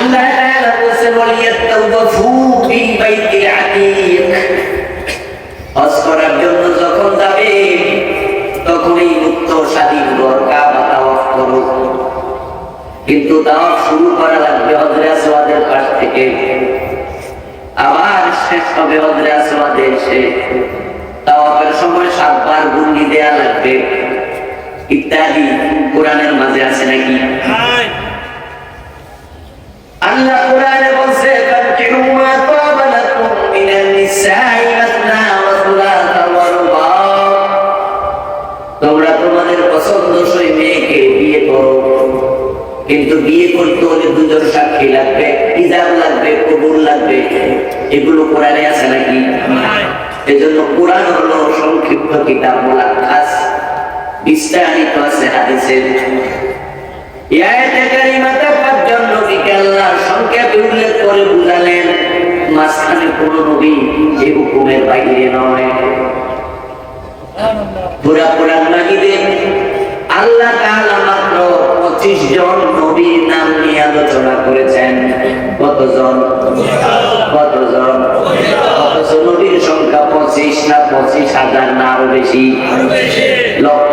আল্লাহ কিন্তু তাওয়াফ শুরু করা লাগবে হজরে পাশ থেকে। আবার শেষ হবে হজরে এসে। তাওয়াফের সময় সাতবার গুন্ডি দেয়া লাগবে। ইত্যাদি কোরআনের মাঝে আছে। পছন্দসই মেয়েকে বিয়ে করো। কিন্তু বিয়ে করতে হলে দুজন সাক্ষী লাগবে ইজাব লাগবে, কবুল লাগবে। এগুলো কোরআনে আছে নাকি? এজন্য কোরআন হলো সংক্ষিপ্ত কিতাব, মুলাক্কাস। বিস্তারিত আছে হাদিসে। এই আয়াতে কারিমাতে পাঁচজন নবীকে আল্লাহ সংক্ষেপে উল্লেখ করে বুঝালেন, মাঝখানে কোন নবী নয়। পুরা মাজিদে আল্লাহ তাআলা মাত্র 25 জন নবীর নাম নিয়ে আলোচনা করেছেন। কতজন? কতজন? অথচ নবীর সংখ্যা 25 না 25 হাজার না আরও বেশি। লক্ষ